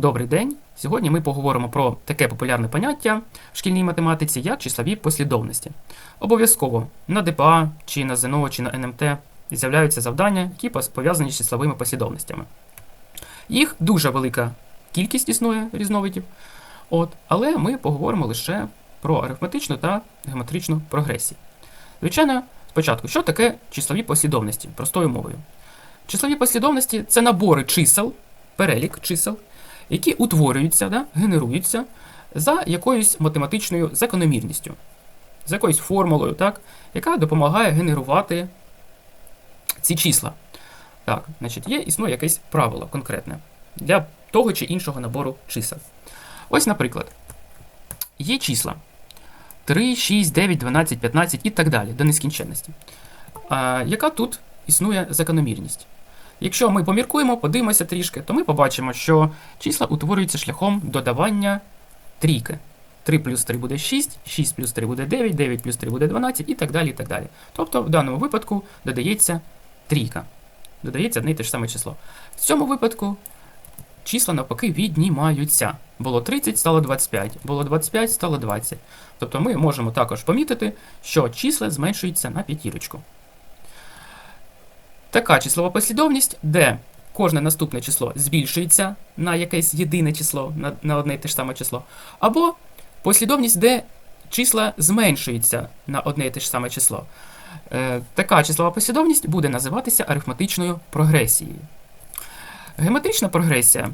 Добрий день! Сьогодні ми поговоримо про таке популярне поняття в шкільній математиці, як числові послідовності. Обов'язково на ДПА, чи на ЗНО, чи на НМТ з'являються завдання, які пов'язані з числовими послідовностями. Їх дуже велика кількість існує різновидів, от, але ми поговоримо лише про арифметичну та геометричну прогресію. Звичайно, спочатку, що таке числові послідовності простою мовою? Числові послідовності це набори чисел, перелік чисел, які утворюються, да, генеруються за якоюсь математичною закономірністю, за якоюсь формулою, так, яка допомагає генерувати ці числа. Так, значить, є, існує якесь правило конкретне для того чи іншого набору чисел. Ось, наприклад, є числа 3, 6, 9, 12, 15 і так далі, до нескінченності. А, яка тут існує закономірність? Якщо ми поміркуємо, подивимося трішки, то ми побачимо, що числа утворюються шляхом додавання трійки. 3 плюс 3 буде 6, 6 плюс 3 буде 9, 9 плюс 3 буде 12 і так далі. і так далі. Тобто в даному випадку додається трійка. Додається одне і те ж саме число. В цьому випадку числа навпаки віднімаються. Було 30, стало 25, було 25, стало 20. Тобто ми можемо також помітити, що числа зменшуються на п'ятірочку. Така числова послідовність, де кожне наступне число збільшується на якесь єдине число, на, на одне і те ж саме число, або послідовність, де числа зменшуються на одне і те ж саме число. Е, така числова послідовність буде називатися арифметичною прогресією. Геометрична прогресія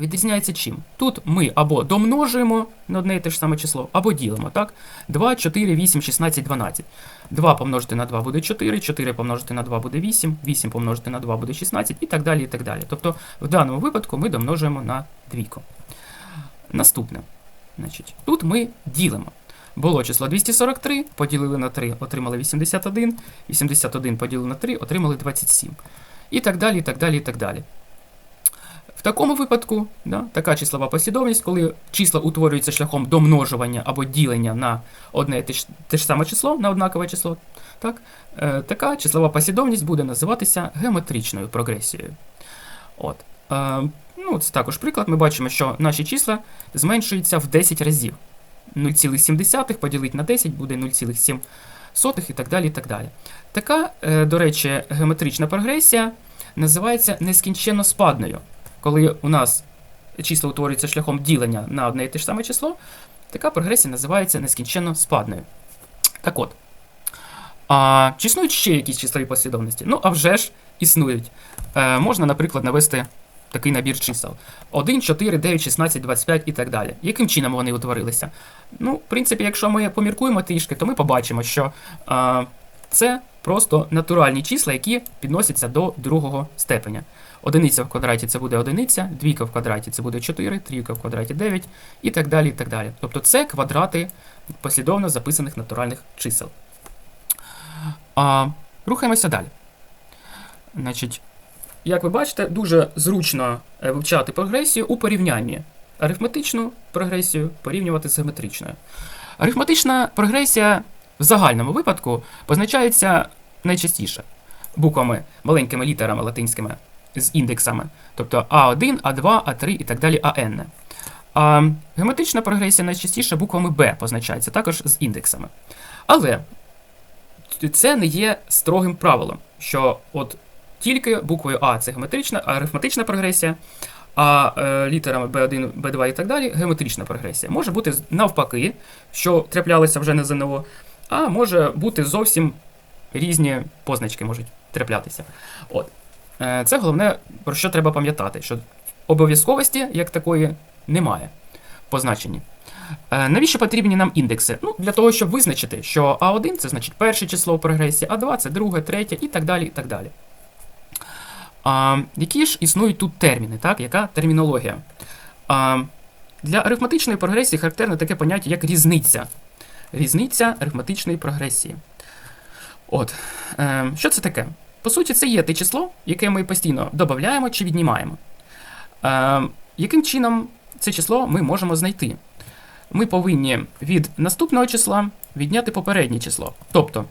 відрізняється чим? Тут ми або домножуємо на одне і те ж саме число, або ділимо, так? 2, 4, 8, 16, 12. 2 помножити на 2 буде 4, 4 помножити на 2 буде 8, 8 помножити на 2 буде 16 і так далі. і так далі. Тобто в даному випадку ми домножуємо на двійку. Наступне. Значить, тут ми ділимо. Було число 243, поділили на 3, отримали 81, 81 поділили на 3, отримали 27. І так далі, і так далі, і так далі. В такому випадку, да, така числова послідовність, коли числа утворюються шляхом домножування або ділення на одне те ж, те ж саме число, на однакове число, так, е, така числова послідовність буде називатися геометричною прогресією. От. Е, ну, це також приклад. Ми бачимо, що наші числа зменшуються в 10 разів. 0,7 поділити на 10 буде 0,7 і так далі. і так далі. Така, е, до речі, геометрична прогресія називається нескінченно спадною. Коли у нас числа утворюються шляхом ділення на одне і те ж саме число, така прогресія називається нескінченно спадною. Так от. А, чи існують ще якісь числові послідовності? Ну, а вже ж існують. Е, можна, наприклад, навести такий набір чисел: 1, 4, 9, 16, 25 і так далі. Яким чином вони утворилися? Ну, в принципі, якщо ми поміркуємо трішки, то ми побачимо, що е, це просто натуральні числа, які підносяться до другого степеня. Одиниця в квадраті це буде одиниця, двійка в квадраті це буде 4, трійка в квадраті 9 і так далі. і так далі. Тобто це квадрати послідовно записаних натуральних чисел. А, Рухаємося далі. Значить, як ви бачите, дуже зручно е, вивчати прогресію у порівнянні. Арифметичну прогресію порівнювати з геометричною. Арифметична прогресія в загальному випадку позначається найчастіше буквами, маленькими літерами латинськими з індексами, тобто А1, А2, А3 і так далі АН. А геометрична прогресія найчастіше буквами Б позначається також з індексами. Але це не є строгим правилом, що от тільки буквою А це геометрична, арифметична прогресія, а е, літерами B1, B2 і так далі геометрична прогресія. Може бути навпаки, що траплялося вже на ЗНО, а може бути зовсім різні позначки можуть траплятися. От. Е, Це головне, про що треба пам'ятати, що обов'язковості як такої немає по значенні. Е, Навіщо потрібні нам індекси? Ну, для того, щоб визначити, що А1 це значить перше число в прогресії, А2 це друге, третє і так далі. і так далі. А, які ж існують тут терміни, так? Яка термінологія? А, для арифметичної прогресії характерне таке поняття, як різниця. Різниця арифметичної прогресії. От, е, що це таке? По суті, це є те число, яке ми постійно додаємо чи віднімаємо. Е, яким чином це число ми можемо знайти? Ми повинні від наступного числа відняти попереднє число. Тобто,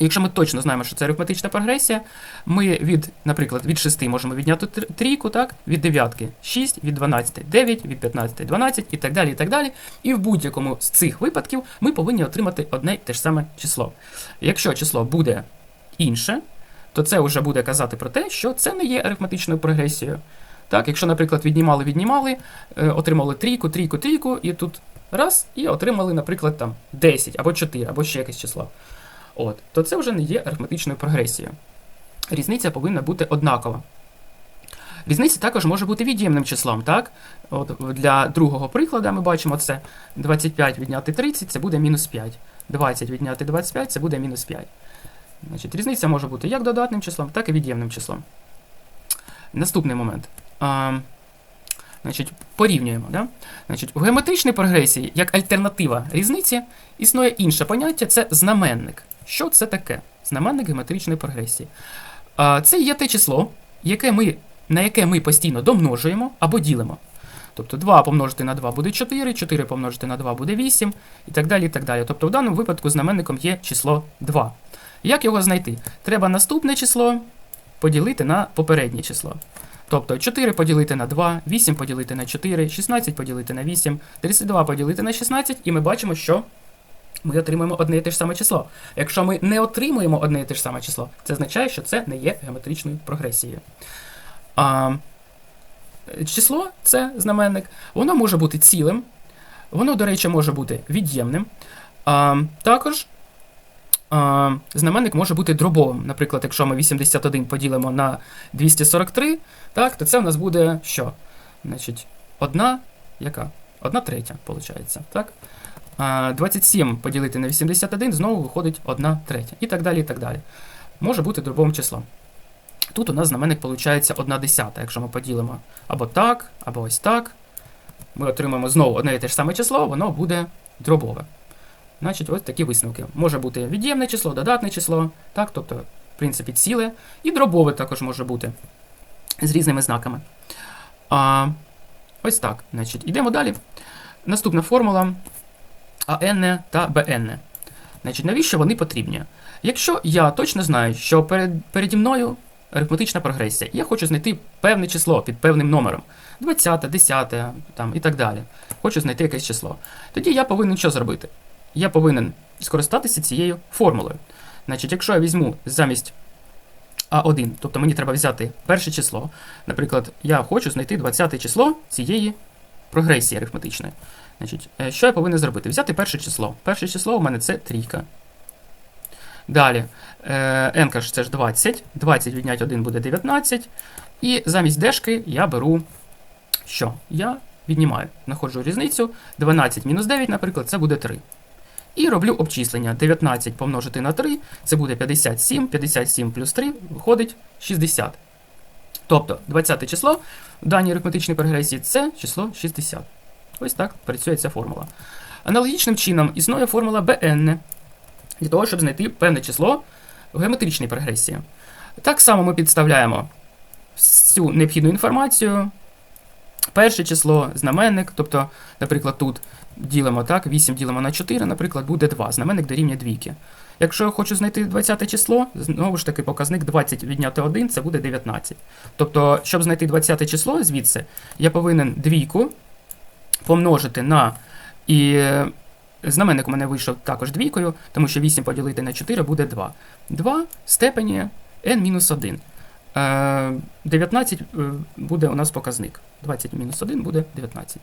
Якщо ми точно знаємо, що це арифметична прогресія, ми від, наприклад, від 6 можемо відняти трійку, так? від 9 6, від 12 9, від 15 12 і так далі. І так далі. І в будь-якому з цих випадків ми повинні отримати одне й те ж саме число. Якщо число буде інше, то це вже буде казати про те, що це не є арифметичною прогресією. Так, якщо, наприклад, віднімали, віднімали, е, отримали трійку, трійку, трійку, і тут раз, і отримали, наприклад, там 10 або 4, або ще якесь число. От, то це вже не є арифметичною прогресією. Різниця повинна бути однакова. Різниця також може бути від'ємним числом. Так? От, для другого прикладу ми бачимо це 25 відняти 30 це буде мінус 5. 20 відняти 25 це буде мінус 5. Значить, різниця може бути як додатним числом, так і від'ємним числом. Наступний момент. А, значить, порівнюємо. Да? Значить, у геометричній прогресії, як альтернатива різниці, існує інше поняття це знаменник. Що це таке? Знаменник геометричної прогресії. А, це є те число, яке ми, на яке ми постійно домножуємо або ділимо. Тобто 2 помножити на 2 буде 4, 4 помножити на 2 буде 8, і так далі. і так далі. Тобто в даному випадку знаменником є число 2. Як його знайти? Треба наступне число поділити на попереднє число. Тобто 4 поділити на 2, 8 поділити на 4, 16 поділити на 8, 32 поділити на 16, і ми бачимо, що ми отримуємо одне і те ж саме число. Якщо ми не отримуємо одне і те ж саме число, це означає, що це не є геометричною прогресією. А, число це знаменник, воно може бути цілим, воно, до речі, може бути від'ємним. А, також знаменник може бути дробовим. Наприклад, якщо ми 81 поділимо на 243, так, то це у нас буде що? Значить, одна, яка? Одна третя, виходить, так? 27 поділити на 81, знову виходить 1 третя. І так далі, і так далі. Може бути дробовим числом. Тут у нас знаменник виходить 1 десята. Якщо ми поділимо або так, або ось так, ми отримаємо знову одне і те ж саме число, воно буде дробове. Значить, ось такі висновки. Може бути від'ємне число, додатне число, так, тобто, в принципі, ціле, і дробове також може бути з різними знаками. А, ось так. Значить, Йдемо далі. Наступна формула АН та БН. Значить, навіщо вони потрібні? Якщо я точно знаю, що перед, переді мною арифметична прогресія, я хочу знайти певне число під певним номером 20, 10 там, і так далі. Хочу знайти якесь число. Тоді я повинен що зробити? Я повинен скористатися цією формулою. Значить, якщо я візьму замість А1, тобто мені треба взяти перше число. Наприклад, я хочу знайти 20 число цієї прогресії арифметичної. Значить, е, що я повинен зробити? Взяти перше число. Перше число у мене це трійка. Далі, е, n це ж 20. 20 відняти 1 буде 19. І замість дешки я беру що? Я віднімаю. Знаходжу різницю. 12 мінус 9, наприклад, це буде 3. І роблю обчислення. 19 помножити на 3, це буде 57. 57 плюс 3 виходить 60. Тобто 20 число в даній арифметичній прогресії це число 60. Ось так працює ця формула. Аналогічним чином існує формула BN для того, щоб знайти певне число в геометричній прогресії. Так само ми підставляємо всю необхідну інформацію. Перше число, знаменник, тобто, наприклад, тут ділимо так, 8 ділимо на 4, наприклад, буде 2. Знаменник дорівнює двійки. Якщо я хочу знайти 20 число, знову ж таки показник 20 відняти 1, це буде 19. Тобто, щоб знайти 20 число звідси, я повинен двійку помножити на. І е, знаменник у мене вийшов також двійкою, тому що 8 поділити на 4 буде 2. 2 в степені n-1. Е, 19 е, буде у нас показник. 20 мінус 1 буде 19.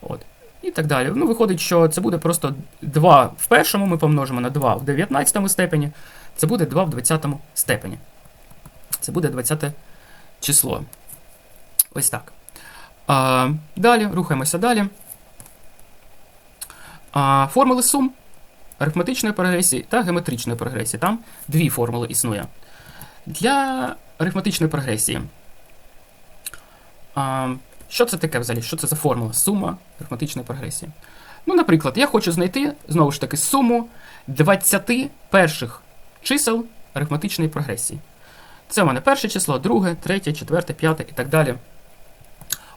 От. І так далі. Ну, виходить, що це буде просто 2 в першому, ми помножимо на 2 в 19 степені. Це буде 2 в 20 степені. Це буде 20 число. Ось так. А, Далі, рухаємося далі. А, Формули сум арифметичної прогресії та геометричної прогресії. Там дві формули існує. Для арифметичної прогресії. А, Що це таке взагалі? Що це за формула? Сума арифметичної прогресії. Ну, наприклад, я хочу знайти, знову ж таки, суму 20 перших чисел арифметичної прогресії. Це у мене перше число, друге, третє, четверте, п'яте і так далі.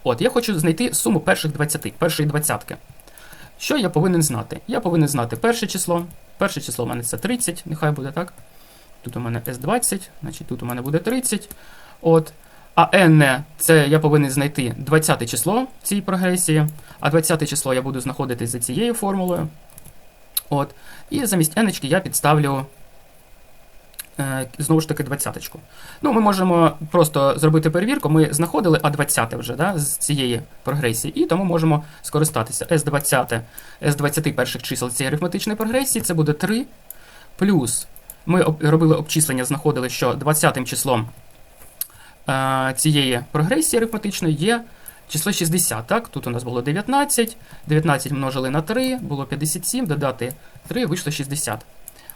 От, я хочу знайти суму перших 20, першої двадцятки. Що я повинен знати? Я повинен знати перше число. Перше число у мене це 30, нехай буде так. Тут у мене S20, значить тут у мене буде 30. От. А n це я повинен знайти 20 число цій прогресії, а 20 число я буду знаходити за цією формулою. От. І замість n я підставлю е, знову ж таки 20. Ну, ми можемо просто зробити перевірку. Ми знаходили А20 вже да, з цієї прогресії, і тому можемо скористатися. S20, S20 перших чисел цієї арифметичної прогресії це буде 3. Плюс ми робили обчислення, знаходили, що 20 м числом е, цієї прогресії арифметичної є число 60. Так? Тут у нас було 19, 19 множили на 3, було 57, додати 3, вийшло 60.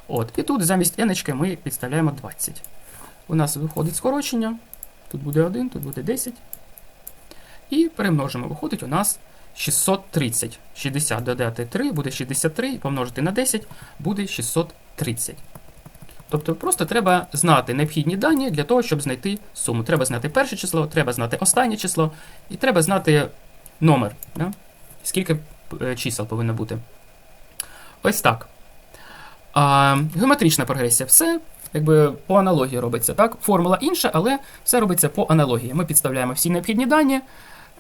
От. І тут замість n ми підставляємо 20. У нас виходить скорочення. Тут буде 1, тут буде 10. І перемножимо. Виходить у нас 630. 60 додати 3 буде 63, помножити на 10 буде 630. Тобто просто треба знати необхідні дані для того, щоб знайти суму. Треба знати перше число, треба знати останнє число, і треба знати номер. Да? Скільки е, чисел повинно бути. Ось так. А, геометрична прогресія. Все якби по аналогії робиться. Так? Формула інша, але все робиться по аналогії. Ми підставляємо всі необхідні дані. Е,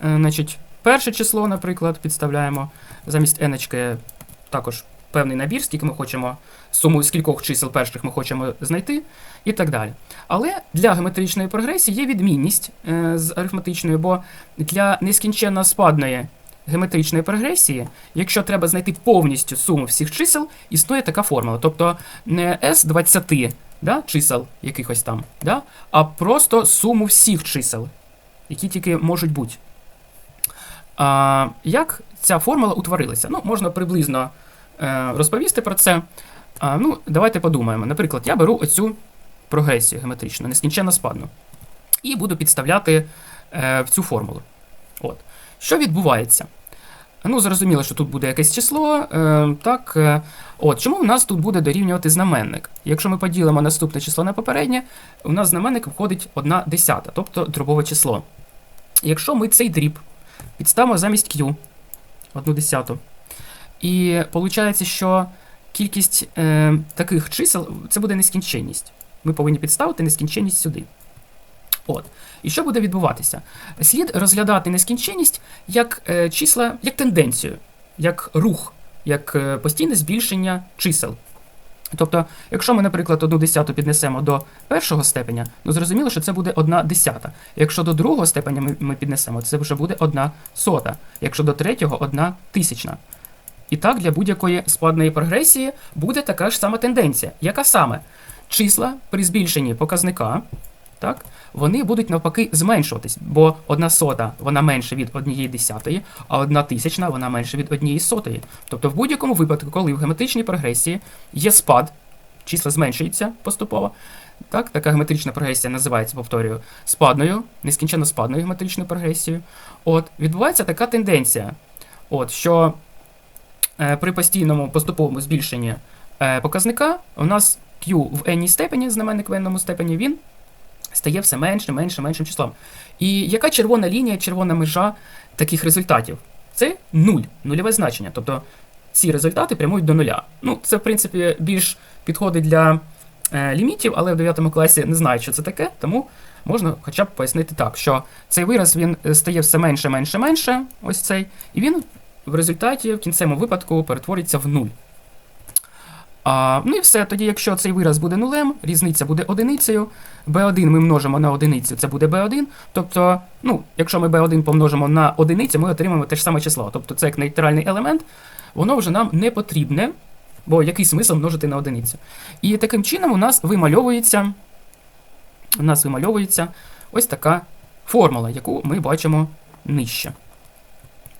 значить, перше число, наприклад, підставляємо замість n також певний набір, скільки ми хочемо, суму з кількох чисел перших ми хочемо знайти, і так далі. Але для геометричної прогресії є відмінність е, з арифметичною, бо для нескінченно спадної геометричної прогресії, якщо треба знайти повністю суму всіх чисел, існує така формула. Тобто не s 20 да, чисел якихось там, да, а просто суму всіх чисел, які тільки можуть бути. А, як ця формула утворилася? Ну, можна приблизно розповісти про це. Ну, давайте подумаємо. Наприклад, я беру оцю прогресію геометричну, нескінченно спадну, і буду підставляти е, в цю формулу. От. Що відбувається? Ну, зрозуміло, що тут буде якесь число. Е, так, е, от, чому в нас тут буде дорівнювати знаменник? Якщо ми поділимо наступне число на попереднє, у нас знаменник виходить 1 десята, тобто дробове число. Якщо ми цей дріб підставимо замість Q, 1 десяту, і виходить, що кількість е, таких чисел це буде нескінченність. Ми повинні підставити нескінченність сюди. От. І що буде відбуватися? Слід розглядати нескінченність як е, числа, як тенденцію, як рух, як е, постійне збільшення чисел. Тобто, якщо ми, наприклад, одну десяту піднесемо до першого степеня, ну зрозуміло, що це буде одна десята. Якщо до другого степеня ми, ми піднесемо, це вже буде одна сота. Якщо до третього одна тисячна. І так для будь-якої складної прогресії буде така ж сама тенденція. Яка саме? Числа при збільшенні показника, так, вони будуть навпаки зменшуватись, бо одна сота вона менше від однієї десятої, а одна тисячна вона менше від однієї сотої. Тобто, в будь-якому випадку, коли в геометричній прогресії є спад, числа зменшуються поступово. Так, така геометрична прогресія називається, повторюю, спадною, нескінченно спадною геометричною прогресією. От, відбувається така тенденція, от, що при постійному поступовому збільшенні е, показника у нас Q в n степені, знаменник в n степені, він стає все менше, менше, меншим числом. І яка червона лінія, червона межа таких результатів? Це нуль, нульове значення. Тобто ці результати прямують до нуля. Ну, це, в принципі, більш підходить для е, лімітів, але в 9 класі не знають, що це таке, тому можна хоча б пояснити так, що цей вираз він е, стає все менше, менше, менше, ось цей, і він в результаті в кінцевому випадку перетвориться в нуль. А, ну і все. Тоді, якщо цей вираз буде нулем, різниця буде одиницею. b1 ми множимо на одиницю, це буде b1. Тобто, ну, якщо ми b1 помножимо на одиницю, ми отримаємо те ж саме число. Тобто це як нейтральний елемент, воно вже нам не потрібне, бо який смисл множити на одиницю. І таким чином у нас вимальовується, у нас вимальовується ось така формула, яку ми бачимо нижче.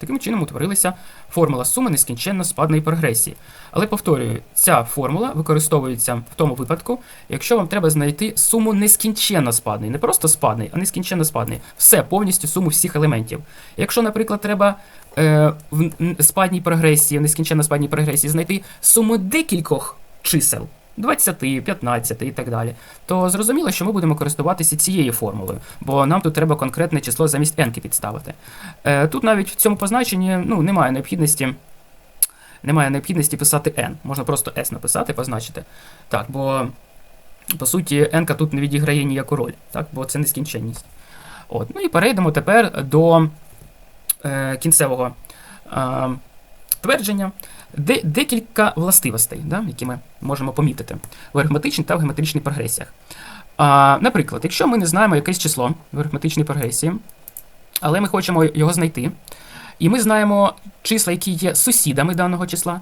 Таким чином утворилася формула суми нескінченно спадної прогресії. Але повторюю, ця формула використовується в тому випадку, якщо вам треба знайти суму нескінченно спадної, не просто спадної, а нескінченно спадної. Все, повністю суму всіх елементів. Якщо, наприклад, треба е, в спадній прогресії, в нескінченно спадній прогресії знайти суму декількох чисел. 20, 15 і так далі, то зрозуміло, що ми будемо користуватися цією формулою, бо нам тут треба конкретне число замість n підставити. Е, тут навіть в цьому позначенні ну, немає необхідності. Немає необхідності писати n. Можна просто s написати, позначити. Так, бо по суті, n тут не відіграє ніяку роль, так? бо це нескінченність. От. Ну і перейдемо тепер до е, кінцевого е, твердження. Де, декілька властивостей, да, які ми можемо помітити в арифметичній та в геометричній прогресіях. А, наприклад, якщо ми не знаємо якесь число в арифметичній прогресії, але ми хочемо його знайти, і ми знаємо числа, які є сусідами даного числа,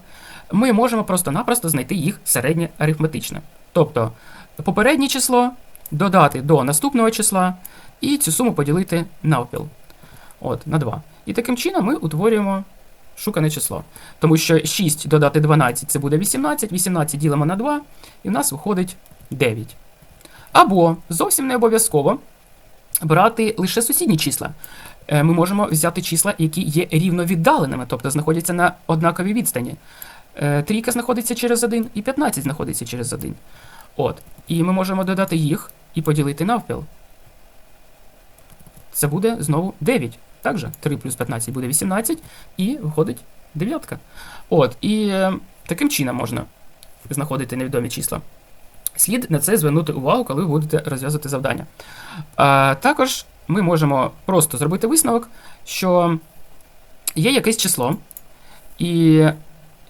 ми можемо просто-напросто знайти їх середнє арифметичне. Тобто попереднє число додати до наступного числа і цю суму поділити навпіл. От, на 2. І таким чином ми утворюємо шукане число. Тому що 6 додати 12 це буде 18, 18 ділимо на 2, і в нас виходить 9. Або зовсім не обов'язково брати лише сусідні числа. Е, Ми можемо взяти числа, які є рівновіддаленими, тобто знаходяться на однаковій відстані. Е, Трійка знаходиться через 1 і 15 знаходиться через 1. От. І ми можемо додати їх і поділити навпіл. Це буде знову 9. Так же? 3 плюс 15 буде 18, і виходить дев'ятка. От, і е, таким чином можна знаходити невідомі числа. Слід на це звернути увагу, коли ви будете розв'язувати завдання. А, також ми можемо просто зробити висновок, що є якесь число, і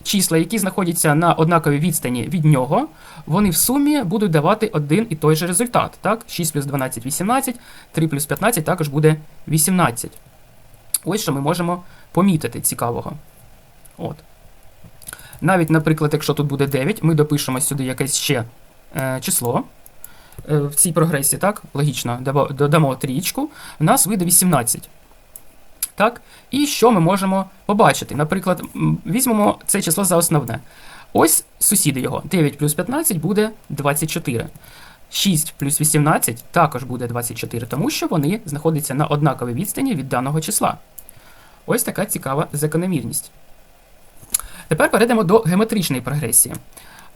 числа, які знаходяться на однаковій відстані від нього, вони в сумі будуть давати один і той же результат. Так? 6 плюс 12 18, 3 плюс 15 також буде 18. Ось що ми можемо помітити цікавого. От. Навіть, наприклад, якщо тут буде 9, ми допишемо сюди якесь ще е, число. Е, в цій прогресії, так, логічно, дамо- додамо трієчку, в нас вийде 18. Так? І що ми можемо побачити? Наприклад, візьмемо це число за основне. Ось сусіди його. 9 плюс 15 буде 24. 6 плюс 18 також буде 24, тому що вони знаходяться на однаковій відстані від даного числа. Ось така цікава закономірність. Тепер перейдемо до геометричної прогресії.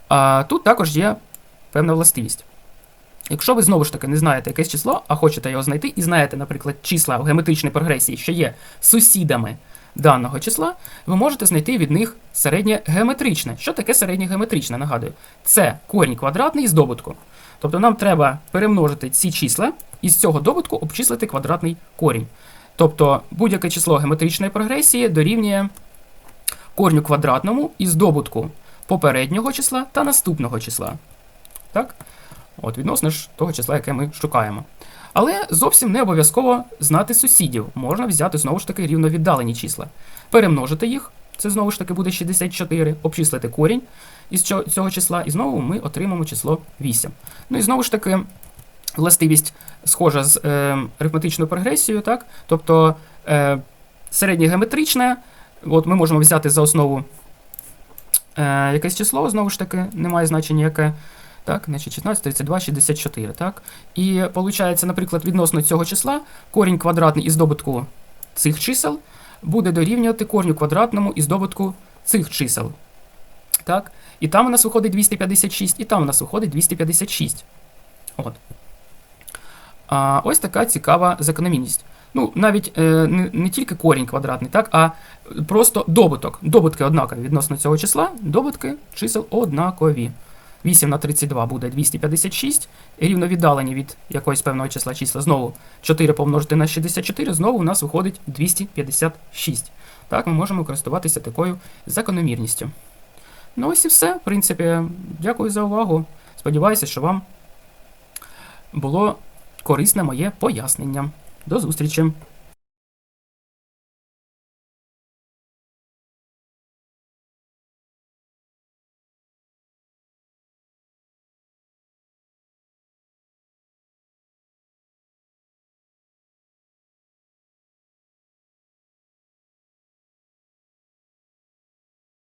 А, тут також є певна властивість. Якщо ви знову ж таки не знаєте якесь число, а хочете його знайти, і знаєте, наприклад, числа в геометричній прогресії, що є сусідами даного числа, ви можете знайти від них середнє геометричне. Що таке середнє геометричне? Нагадую, це корінь квадратний з добутку. Тобто нам треба перемножити ці числа і з цього добутку обчислити квадратний корінь. Тобто будь-яке число геометричної прогресії дорівнює корню квадратному із добутку попереднього числа та наступного числа. Так? От, відносно ж того числа, яке ми шукаємо. Але зовсім не обов'язково знати сусідів. Можна взяти знову ж таки рівновіддалені числа. Перемножити їх, це знову ж таки буде 64, обчислити корінь із цього числа, і знову ми отримаємо число 8. Ну і знову ж таки, властивість схожа з е, арифметичною прогресією, так? Тобто е, середнє геометричне, от ми можемо взяти за основу е, якесь число, знову ж таки, немає значення яке. Так, значить 16, 32, 64, так? І виходить, наприклад, відносно цього числа корінь квадратний із добутку цих чисел буде дорівнювати корню квадратному із добутку цих чисел. Так? І там у нас виходить 256, і там у нас виходить 256. От. А, ось така цікава закономірність. Ну, навіть е, не, не тільки корінь квадратний, так, а просто добуток. Добутки однакові відносно цього числа, добутки чисел однакові. 8 на 32 буде 256, рівно віддалені від якогось певного числа числа. Знову 4 помножити на 64, знову у нас виходить 256. Так, ми можемо користуватися такою закономірністю. Ну ось і все. В принципі, дякую за увагу. Сподіваюся, що вам було корисне моє пояснення. До зустрічі!